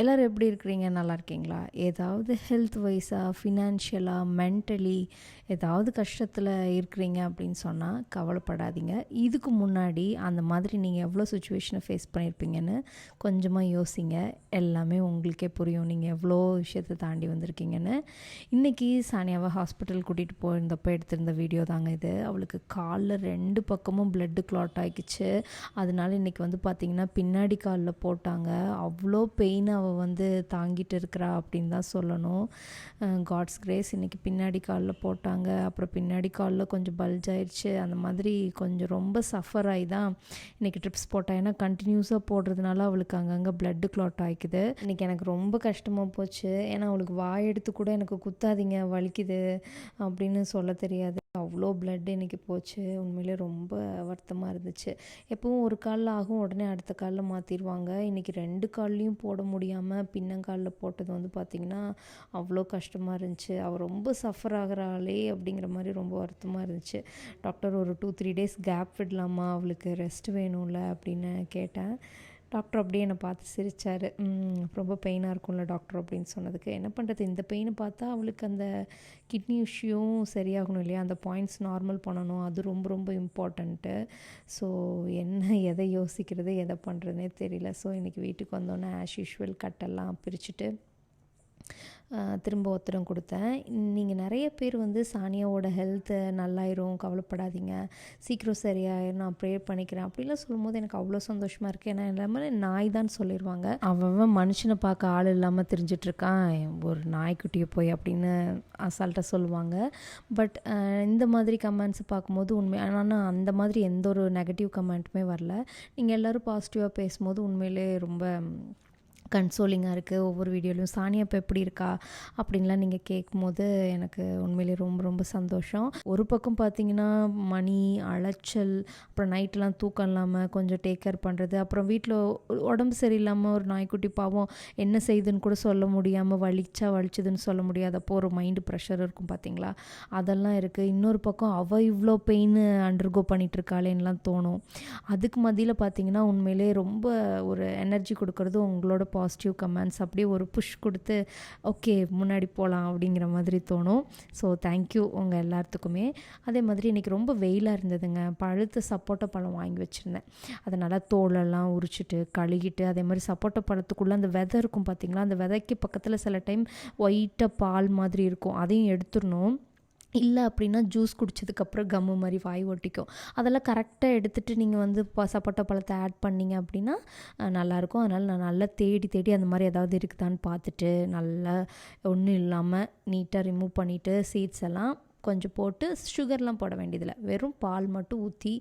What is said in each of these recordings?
எல்லோரும் எப்படி இருக்கிறீங்க? நல்லா இருக்கீங்களா? ஏதாவது ஹெல்த் வைஸாக ஃபினான்ஷியலாக மென்டலி ஏதாவது கஷ்டத்தில் இருக்கிறீங்க அப்படின்னு சொன்னால் கவலைப்படாதீங்க. இதுக்கு முன்னாடி அந்த மாதிரி நீங்கள் எவ்வளோ சுச்சுவேஷனை ஃபேஸ் பண்ணியிருப்பீங்கன்னு கொஞ்சமாக யோசிங்க. எல்லாமே உங்களுக்கே புரியும். நீங்கள் எவ்வளோ விஷயத்தை தாண்டி வந்திருக்கீங்கன்னு. இன்றைக்கி சானியாவை ஹாஸ்பிட்டல் கூட்டிகிட்டு போயிருந்தப்போ எடுத்திருந்த வீடியோ தாங்க இது. அவளுக்கு காலில் ரெண்டு பக்கமும் பிளட்டு கிளாட் ஆகிடுச்சு அதனால இன்றைக்கி வந்து பார்த்திங்கன்னா பின்னாடி காலில் போட்டாங்க. அவ்வளோ பெயினாக அவள் வந்து தாங்கிட்டு இருக்கிறா அப்படின்னு தான் சொல்லணும். காட்ஸ் கிரேஸ் இன்றைக்கி பின்னாடி காலில் போட்டாங்க. அப்புறம் பின்னாடி காலில் கொஞ்சம் பல்ஜ் ஆயிடுச்சு. அந்த மாதிரி கொஞ்சம் ரொம்ப சஃபர் ஆகி தான் இன்றைக்கி ட்ரிப்ஸ் போட்டா. ஏன்னா கண்டினியூஸாக போடுறதுனால அவளுக்கு அங்கங்கே பிளட்டு கிளாட் ஆகிக்குது இன்றைக்கி எனக்கு ரொம்ப கஷ்டமாக போச்சு. ஏன்னா அவளுக்கு வாய் எடுத்து கூட எனக்கு குத்தாதீங்க வலிக்குது அப்படின்னு சொல்ல தெரியாது. அவ்வளோ பிளட் இன்றைக்கி போச்சு. உண்மையிலே ரொம்ப வருத்தமாக இருந்துச்சு. எப்பவும் ஒரு காலில் ஆகும் உடனே அடுத்த காலில் மாற்றிடுவாங்க இன்றைக்கி ரெண்டு கால்லையும் போட முடியாமல் பின்னங்காலில் போட்டது வந்து பார்த்திங்கன்னா அவ்வளோ கஷ்டமாக இருந்துச்சு. அவள் ரொம்ப சஃபர் ஆகிறாளே அப்படிங்கிற மாதிரி ரொம்ப வருத்தமாக இருந்துச்சு. டாக்டர் ஒரு டூ த்ரீ டேஸ் கேப் விடலாமா? அவளுக்கு ரெஸ்ட் வேணும்ல அப்படின்னு கேட்டேன். டாக்டர் அப்படியே என்னை பார்த்து சிரித்தார் ரொம்ப பெயினாக இருக்கும்ல டாக்டர் அப்படின்னு சொன்னதுக்கு. என்ன பண்ணுறது இந்த பெயினை பார்த்தா அவளுக்கு அந்த கிட்னி இஷ்யூவும் சரியாகணும் இல்லையா? அந்த பாயிண்ட்ஸ் நார்மல் பண்ணணும். அது ரொம்ப ரொம்ப இம்பார்ட்டண்ட்டு ஸோ என்ன எதை யோசிக்கிறது எதை பண்ணுறதுனே தெரியல. ஸோ இன்றைக்கி வீட்டுக்கு வந்தோன்னே ஆஸ் யூஷுவல் கட்டெல்லாம் பிரிச்சுட்டு திரும்ப ஒருத்தரும் கொடுத்தேன். நீங்கள் நிறைய பேர் வந்து சானியாவோட ஹெல்த்து நல்லாயிரும் கவலைப்படாதீங்க. சீக்கிரம் சரியாயிரும் நான் ப்ரேயர் பண்ணிக்கிறேன். அப்படிலாம் சொல்லும்போது எனக்கு அவ்வளோ சந்தோஷமாக இருக்குது ஏன்னா எல்லாமே நாய் தான் சொல்லிடுவாங்க அவன் மனுஷனை பார்க்க ஆள் இல்லாமல் தெரிஞ்சிட்ருக்கான். ஒரு நாய்க்குட்டியை போய் அப்படின்னு அசால்ட்டாக சொல்லுவாங்க. பட் இந்த மாதிரி கமெண்ட்ஸ் பார்க்கும்போது உண்மை ஆனால் அந்த மாதிரி எந்த ஒரு நெகட்டிவ் கமெண்ட்டுமே வரல. நீங்கள் எல்லோரும் பாசிட்டிவாக பேசும்போது உண்மையிலே ரொம்ப கன்சோலிங்காக இருக்குது ஒவ்வொரு வீடியோலையும் சானியா இப்போ எப்படி இருக்கா? அப்படின்லாம் நீங்கள் கேட்கும்போது எனக்கு உண்மையிலேயே ரொம்ப ரொம்ப சந்தோஷம். ஒரு பக்கம் பார்த்தீங்கன்னா மணி அலைச்சல் அப்புறம் நைட்லாம் தூக்கம் இல்லாமல் கொஞ்சம் டேக் கேர் பண்ணுறது அப்புறம் வீட்டில் உடம்பு சரியில்லாமல் ஒரு நாய்க்குட்டி பாவம் என்ன செய்யுதுன்னு கூட சொல்ல முடியாமல் வலிச்சா வலிச்சதுன்னு சொல்ல முடியாதப்போ ஒரு மைண்டு ப்ரெஷர் இருக்கும் பார்த்தீங்களா அதெல்லாம் இருக்குது இன்னொரு பக்கம் அவள் இவ்வளோ பெயின் அண்டர்கோ பண்ணிகிட்ருக்காளேன்னெலாம் தோணும். அதுக்கு மத்தியில் பார்த்தீங்கன்னா உண்மையிலே ரொம்ப ஒரு எனர்ஜி கொடுக்குறது உங்களோட பாசிட்டிவ் கமெண்ட்ஸ் அப்படியே ஒரு புஷ் கொடுத்து ஓகே முன்னாடி போகலாம் அப்படிங்கிற மாதிரி தோணும். ஸோ தேங்க்யூ உங்கள் எல்லாத்துக்குமே அதே மாதிரி இன்றைக்கி ரொம்ப வெயிலாக இருந்ததுங்க. பழுத்த சப்போட்டா பழம் வாங்கி வச்சுருந்தேன். அதை நல்லா தோலெல்லாம் உரிச்சிட்டு கழுகிட்டு அதே மாதிரி சப்போட்டா பழத்துக்குள்ளே அந்த விதை இருக்கும் பார்த்திங்களா அந்த விதைக்கு பக்கத்தில் சில டைம் ஒயிட்டாக பால் மாதிரி இருக்கும். அதையும் எடுத்துடணும். இல்லை அப்படின்னா ஜூஸ் குடித்ததுக்கப்புறம் கம்மு மாதிரி வாய் ஒட்டிக்கும். அதெல்லாம் கரெக்டாக எடுத்துகிட்டு நீங்கள் வந்து ப சப்போட்டா பழத்தை ஆட் பண்ணிங்க அப்படின்னா நல்லாயிருக்கும். அதனால் நான் நல்லா தேடி தேடி அந்த மாதிரி ஏதாவது இருக்குதான்னு பார்த்துட்டு நல்லா ஒன்றும் இல்லாமல் நீட்டாக ரிமூவ் பண்ணிவிட்டு சீட்ஸ் எல்லாம் கொஞ்சம் போட்டு சுகர்லாம் போட வேண்டியதில்லை. வெறும் பால் மட்டும் ஊற்றி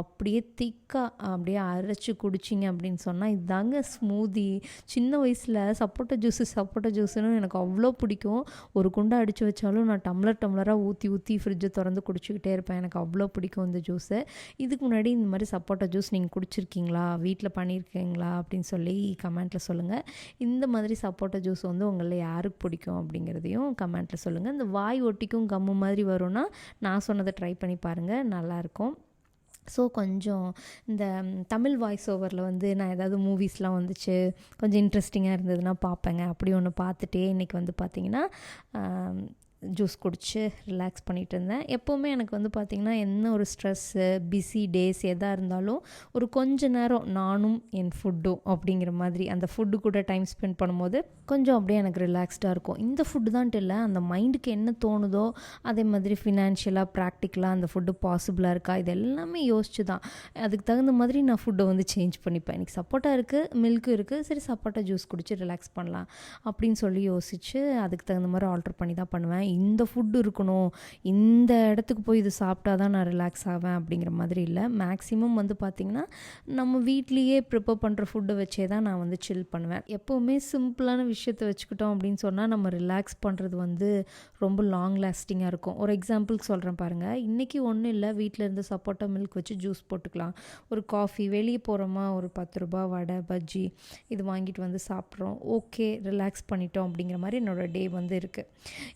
அப்படியே திக்காக அப்படியே அரைச்சி குடிச்சிங்க அப்படின்னு சொன்னால் இதுதாங்க ஸ்மூதி சின்ன வயசில் சப்போட்டா ஜூஸு சப்போட்டா ஜூஸுன்னு எனக்கு அவ்வளோ பிடிக்கும். ஒரு குண்டை அடித்து வச்சாலும் நான் டம்ளர் டம்ளராக ஊற்றி ஊற்றி ஃப்ரிட்ஜை திறந்து குடிச்சிக்கிட்டே இருப்பேன். எனக்கு அவ்வளோ பிடிக்கும் இந்த ஜூஸு இதுக்கு முன்னாடி இந்த மாதிரி சப்போட்டா ஜூஸ் நீங்கள் குடிச்சிருக்கீங்களா? வீட்டில் பண்ணியிருக்கீங்களா அப்படின்னு சொல்லி கமெண்ட்டில் சொல்லுங்கள் இந்த மாதிரி சப்போட்டா ஜூஸ் வந்து உங்களில் யாருக்கு பிடிக்கும் அப்படிங்கிறதையும் கமெண்ட்டில் சொல்லுங்கள் இந்த வாய் ஒட்டிக்கும் கம்மு மாதிரி வரும்னா நான் சொன்னதை ட்ரை பண்ணி பாருங்கள் நல்லாயிருக்கும். ஸோ கொஞ்சம் இந்த தமிழ் வாய்ஸ் ஓவரில் வந்து நான் ஏதாவது மூவிஸ்லாம் வந்துச்சு கொஞ்சம் இன்ட்ரெஸ்டிங்காக இருந்ததுன்னா பார்ப்பேங்க. அப்படி ஒன்று பார்த்துட்டே இன்றைக்கி வந்து பார்த்திங்கன்னா ஜூஸ் குடித்து ரிலாக்ஸ் பண்ணிகிட்டு இருந்தேன் எப்போவுமே எனக்கு வந்து பார்த்திங்கன்னா என்ன ஒரு ஸ்ட்ரெஸ்ஸு பிஸி டேஸ் எதாக இருந்தாலும் ஒரு கொஞ்ச நேரம் நானும் என் ஃபுட்டும் அப்படிங்கிற மாதிரி அந்த ஃபுட்டு கூட டைம் ஸ்பெண்ட் பண்ணும்போது கொஞ்சம் அப்படியே எனக்கு ரிலாக்ஸ்டாக இருக்கும். இந்த ஃபுட்டு தான்ட்டு இல்லை அந்த மைண்டுக்கு என்ன தோணுதோ அதே மாதிரி ஃபினான்ஷியலாக ப்ராக்டிக்கலாக அந்த ஃபுட்டு பாசிபிளாக இருக்கா இது எல்லாமே யோசிச்சு தான். அதுக்கு தகுந்த மாதிரி நான் ஃபுட்டை வந்து சேஞ்ச் பண்ணிப்பேன். எனக்கு சப்போட்டா இருக்குது மில்க்கும் இருக்குது சரி சப்போட்டா ஜூஸ் குடிச்சு ரிலாக்ஸ் பண்ணலாம் அப்படின்னு சொல்லி யோசித்து அதுக்கு தகுந்த மாதிரி ஆல்ட்ரு பண்ணி தான் பண்ணுவேன். இந்த ஃபுட்டு இருக்கணும் இந்த இடத்துக்கு போய் இது சாப்பிட்டா தான் நான் ரிலாக்ஸ் ஆவேன் அப்படிங்கிற மாதிரி இல்லை. மேக்ஸிமம் வந்து பார்த்திங்கன்னா நம்ம வீட்லேயே ப்ரிப்பேர் பண்ணுற ஃபுட்டை வச்சே தான் நான் வந்து சில் பண்ணுவேன். எப்போவுமே சிம்பிளான விஷயத்தை வச்சுக்கிட்டோம் அப்படின்னு சொன்னால் நம்ம ரிலாக்ஸ் பண்ணுறது வந்து ரொம்ப லாங் லாஸ்டிங்காக இருக்கும். ஒரு எக்ஸாம்பிளுக்கு சொல்கிறேன் பாருங்கள் இன்றைக்கி ஒன்றும் இல்லை வீட்டில் இருந்து சப்போட்டா மில்க் வச்சு ஜூஸ் போட்டுக்கலாம். ஒரு காஃபி வெளியே போகிறோமா ஒரு பத்து ரூபா வடை பஜ்ஜி இது வாங்கிட்டு வந்து சாப்பிட்றோம். ஓகே ரிலாக்ஸ் பண்ணிட்டோம் அப்படிங்கிற மாதிரி என்னோடய டே வந்து இருக்குது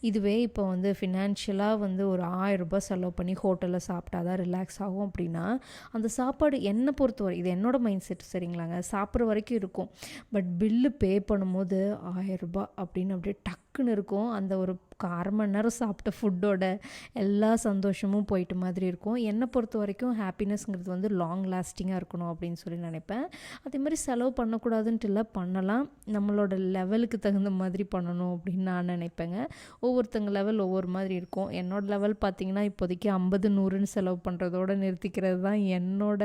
இதுவே இப்போ வந்து ஃபினான்ஷியலாக வந்து ஒரு ஆயிரரூபா செலவு பண்ணி ஹோட்டலில் சாப்பிட்டா தான் ரிலாக்ஸ் ஆகும் அப்படின்னா அந்த சாப்பாடு என்னை பொறுத்தவரை இது என்னோட மைண்ட் செட் சரிங்களாங்க? சாப்பிட்ற வரைக்கும் இருக்கும். பட் பில்லு பே பண்ணும்போது ஆயிரரூபா அப்படின்னு அப்படியே டக்குன்னு இருக்கும். அந்த ஒரு அரை மணி நேரம் சாப்பிட்ட ஃபுட்டோட எல்லா சந்தோஷமும் போயிட்டு மாதிரி இருக்கும். என்னை பொறுத்த வரைக்கும் ஹாப்பினஸ்ங்கிறது வந்து லாங் லாஸ்டிங்காக இருக்கணும் அப்படின்னு சொல்லி நினைப்பேன். அதே மாதிரி செலவு பண்ணக்கூடாதுன்ட்டு இல்லை பண்ணலாம். நம்மளோட லெவலுக்கு தகுந்த மாதிரி பண்ணணும் அப்படின்னு நான் நினைப்பேங்க. ஒவ்வொருத்தங்க லெவல் ஒவ்வொரு மாதிரி இருக்கும். என்னோட லெவல் பார்த்திங்கன்னா இப்போதைக்கு ஐம்பது நூறுன்னு செலவு பண்ணுறதோட நிறுத்திக்கிறது தான் என்னோட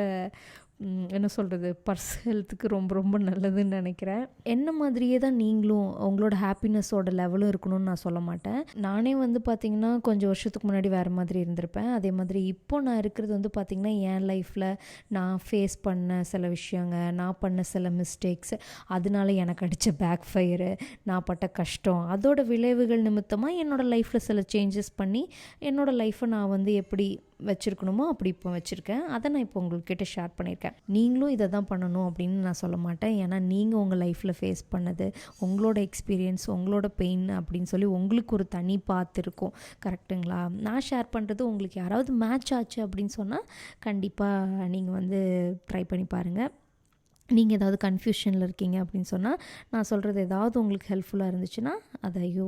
என்ன சொல்கிறது பர்ஸ் ஹெல்த்துக்கு ரொம்ப ரொம்ப நல்லதுன்னு நினைக்கிறேன். என்ன மாதிரியே தான் நீங்களும் உங்களோட ஹாப்பினஸோட லெவலும் இருக்கணும்னு நான் சொல்ல மாட்டேன். நானே வந்து பார்த்திங்கன்னா கொஞ்சம் வருஷத்துக்கு முன்னாடி வேறு மாதிரி இருந்திருப்பேன். அதே மாதிரி இப்போ நான் இருக்கிறது வந்து பார்த்திங்கன்னா என் லைஃப்பில் நான் ஃபேஸ் பண்ண சில விஷயங்க நான் பண்ண சில மிஸ்டேக்ஸ் அதனால எனக்கு அடித்த பேக் ஃபயரு நான் பட்ட கஷ்டம் அதோட விளைவுகள் நிமித்தமாக என்னோடய லைஃப்பில் சில சேஞ்சஸ் பண்ணி என்னோடய லைஃப்பை நான் வந்து எப்படி வச்சுருக்கணுமோ அப்படி இப்போ வச்சுருக்கேன். அதை நான் இப்போ உங்கள்கிட்ட ஷேர் பண்ணியிருக்கேன் நீங்களும் இதை தான் பண்ணணும் அப்படின்னு நான் சொல்ல மாட்டேன். ஏன்னா நீங்கள் உங்கள் லைஃப்பில் ஃபேஸ் பண்ணது உங்களோட எக்ஸ்பீரியன்ஸ் உங்களோட பெயின் அப்படின்னு சொல்லி உங்களுக்கு ஒரு தனி பார்த்து இருக்கும். கரெக்டுங்களா நான் ஷேர் பண்ணுறது உங்களுக்கு யாராவது மேட்ச் ஆச்சு அப்படின்னு சொன்னால் கண்டிப்பாக நீங்கள் வந்து ட்ரை பண்ணி பாருங்கள் நீங்கள் ஏதாவது கன்ஃபியூஷனில் இருக்கீங்க அப்படின்னு சொன்னால் நான் சொல்கிறது ஏதாவது உங்களுக்கு ஹெல்ப்ஃபுல்லாக இருந்துச்சுன்னா அதை ஐயோ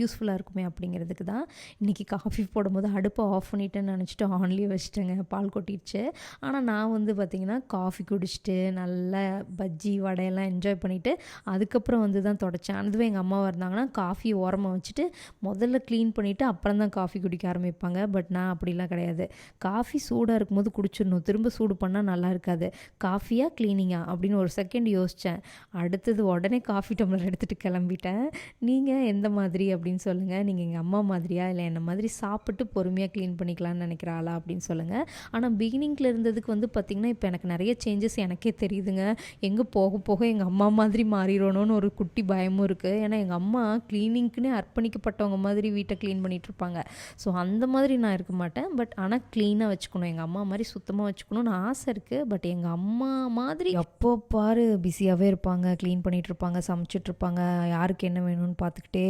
யூஸ்ஃபுல்லாக இருக்குமே அப்படிங்கிறதுக்கு தான். இன்றைக்கி காஃபி போடும்போது அடுப்பை ஆஃப் பண்ணிட்டேன்னு நினச்சிட்டு ஆன்லேயே வச்சுட்டேங்க பால் கொட்டிடுச்சு. ஆனால் நான் வந்து பார்த்திங்கன்னா காஃபி குடிச்சிட்டு நல்லா பஜ்ஜி வடையெல்லாம் என்ஜாய் பண்ணிவிட்டு அதுக்கப்புறம் வந்து தான் தொடச்சேன். அதுவே எங்கள் அம்மா இருந்தாங்கன்னா காஃபி ஓரமாக வச்சுட்டு முதல்ல க்ளீன் பண்ணிவிட்டு அப்புறம் தான் காஃபி குடிக்க ஆரம்பிப்பாங்க. பட் நான் அப்படிலாம் கிடையாது. காஃபி சூடாக இருக்கும்போது குடிச்சிடணும். திரும்ப சூடு பண்ணால் நல்லா இருக்காது. காஃபியாக க்ளீனிங்காக அப்படின்னு ஒரு செகண்ட் யோசித்தேன் அடுத்தது உடனே காஃபி டம்ளர் எடுத்துகிட்டு கிளம்பிட்டேன். நீங்கள் எந்த மாதிரி அப்படின்னு சொல்லுங்கள் நீங்கள் எங்கள் அம்மா மாதிரியா? இல்லை என்ன மாதிரி சாப்பிட்டு பொறுமையாக க்ளீன் பண்ணிக்கலாம்னு நினைக்கிற ஆளா? அப்படின்னு சொல்லுங்கள் ஆனால் பிகினிங்கில் இருந்ததுக்கு வந்து பார்த்திங்கன்னா இப்போ எனக்கு நிறைய சேஞ்சஸ் எனக்கே தெரியுதுங்க. எங்கே போக போக எங்கள் அம்மா மாதிரி மாறிடணும்னு ஒரு குட்டி பயமும் இருக்குது ஏன்னா எங்கள் அம்மா க்ளீனிங்க்குன்னே அர்ப்பணிக்கப்பட்டவங்க மாதிரி வீட்டை க்ளீன் பண்ணிகிட்டு இருப்பாங்க. ஸோ அந்த மாதிரி நான் இருக்க மாட்டேன். பட் ஆனால் க்ளீனாக வச்சுக்கணும். எங்கள் அம்மா மாதிரி சுத்தமாக வச்சுக்கணும்னு ஆசை இருக்குது பட் எங்கள் அம்மா மாதிரி எப்போ எப்போ பாரு பிஸியாகவே இருப்பாங்க க்ளீன் பண்ணிகிட்ருப்பாங்க சமைச்சிட்ருப்பாங்க யாருக்கு என்ன வேணும்னு பார்த்துக்கிட்டே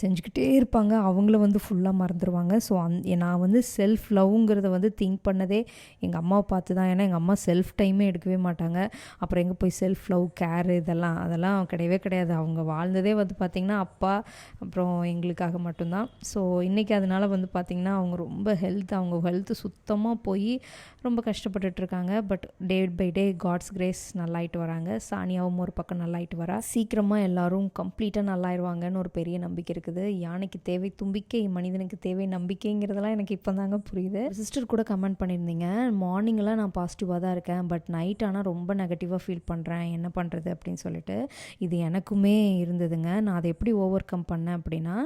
செஞ்சுக்கிட்டே இருப்பாங்க. அவங்கள வந்து ஃபுல்லாக மறந்துடுவாங்க ஸோ அந் நான் வந்து செல்ஃப் லவ்ங்கிறத வந்து திங்க் பண்ணதே எங்கள் அம்மாவை பார்த்து தான் ஏன்னா எங்கள் அம்மா செல்ஃப் டைமே எடுக்கவே மாட்டாங்க. அப்புறம் எங்கே போய் செல்ஃப் லவ் கேர் இதெல்லாம் அதெல்லாம் கிடையவே கிடையாது. அவங்க வாழ்ந்ததே வந்து பார்த்திங்கன்னா அப்பா அப்புறம் எங்களுக்காக மட்டும்தான். ஸோ இன்றைக்கி அதனால் வந்து பார்த்திங்கன்னா அவங்க ரொம்ப ஹெல்த் அவங்க ஹெல்த்து சுத்தமாக போய் ரொம்ப கஷ்டப்பட்டுட்ருக்காங்க but day by day God's grace நல்லாயிட்டு வராங்க. சானியாவும் ஒரு பக்கம் நல்லாயிட்டு வரா. சீக்கிரமாக எல்லாரும் கம்ப்ளீட்டாக நல்லாயிருவாங்கன்னு ஒரு பெரிய நம்பிக்கை இருக்குது. யானைக்கு தேவை தும்பிக்கை மனிதனுக்கு தேவை நம்பிக்கைங்கிறதெல்லாம் எனக்கு இப்போ தாங்க புரியுது சிஸ்டர் கூட கமெண்ட் பண்ணியிருந்தீங்க. மார்னிங்கெல்லாம் நான் பாசிட்டிவாக தான் இருக்கேன். பட் நைட் ஆனால் ரொம்ப நெகட்டிவாக ஃபீல் பண்ணுறேன் என்ன பண்ணுறது அப்படின்னு சொல்லிட்டு இது எனக்குமே இருந்ததுங்க. நான் அதை எப்படி ஓவர் கம் பண்ணேன் அப்படின்னா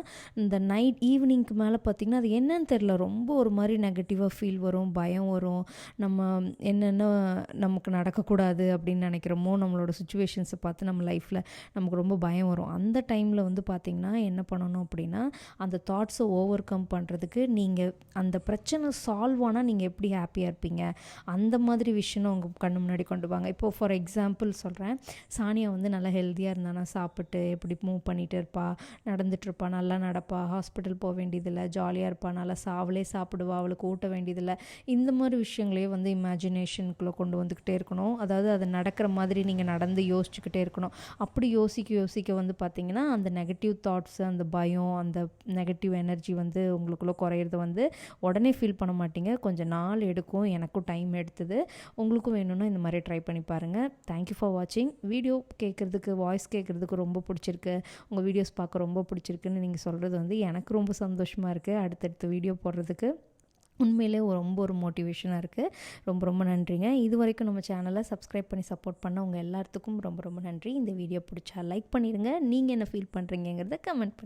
இந்த நைட் ஈவினிங்க்கு மேலே பார்த்திங்கன்னா அது என்னன்னு தெரில ரொம்ப ஒரு மாதிரி நெகட்டிவாக ஃபீல் வரும். பயம் வரும். நம்ம என்னென்ன நமக்கு நடக்கக்கூடாது அப்படின்னு நினைக்கிறோமோ நம்மளோட சுச்சுவேஷன்ஸை பார்த்து நம்ம லைஃப்பில் நமக்கு ரொம்ப பயம் வரும். அந்த டைமில் வந்து பார்த்திங்கன்னா என்ன பண்ணணும் அப்படின்னா அந்த தாட்ஸை ஓவர் கம் பண்ணுறதுக்கு நீங்கள் அந்த பிரச்சனை சால்வ் ஆனால் நீங்கள் எப்படி ஹாப்பியாக இருப்பீங்க? அந்த மாதிரி விஷயம் உங்கள் கண்ணு முன்னாடி கொண்டு வாங்க. இப்போது ஃபார் எக்ஸாம்பிள் சொல்கிறேன் சானியா வந்து நல்லா ஹெல்த்தியாக இருந்தானா சாப்பிட்டு எப்படி மூவ் பண்ணிகிட்டு இருப்பா? நடந்துட்டுருப்பா நல்லா நடப்பா? ஹாஸ்பிட்டல் போக வேண்டியதில்லை. ஜாலியாக இருப்பா நல்லா சாவலே சாப்பிடுவா அவளுக்கு ஊட்ட வேண்டியதில்லை. இந்த மாதிரி விஷயங்களே வந்து இமேஜினேஷனுக்குள்ளே கொண்டு வந்துக்கிட்டே இருக்கணும். அதாவது அது நடக்கிற மாதிரி நீங்கள் நடந்து யோசிச்சுக்கிட்டே இருக்கணும். அப்படி யோசிக்க யோசிக்க வந்து பார்த்திங்கன்னா அந்த நெகட்டிவ் தாட்ஸு அந்த பயம் அந்த நெகட்டிவ் எனர்ஜி வந்து உங்களுக்குள்ளே குறையிறது வந்து உடனே ஃபீல் பண்ண மாட்டீங்க. கொஞ்சம் நாள் எடுக்கும். எனக்கும் டைம் எடுத்தது. உங்களுக்கும் வேணும்னா இந்த மாதிரி ட்ரை பண்ணி பாருங்கள் தேங்க்யூ ஃபார் வாட்சிங் வீடியோ கேட்குறதுக்கு வாய்ஸ் கேட்குறதுக்கு ரொம்ப பிடிச்சிருக்கு. உங்கள் வீடியோஸ் பார்க்க ரொம்ப பிடிச்சிருக்குன்னு நீங்கள் சொல்கிறது வந்து எனக்கு ரொம்ப சந்தோஷமாக இருக்குது அடுத்தடுத்த வீடியோ போடுறதுக்கு. உண்மையிலே ரொம்ப ஒரு மோட்டிவேஷனாக இருக்குது ரொம்ப ரொம்ப நன்றிங்க. இது வரைக்கும் நம்ம சேனலை சப்ஸ்கிரைப் பண்ணி சப்போர்ட் பண்ண உங்கள் எல்லாத்துக்கும் ரொம்ப ரொம்ப நன்றி. இந்த வீடியோ பிடிச்சா லைக் பண்ணிடுங்க. நீங்கள் என்ன ஃபீல் பண்ணுறீங்கிறத கமெண்ட் பண்ணுங்கள்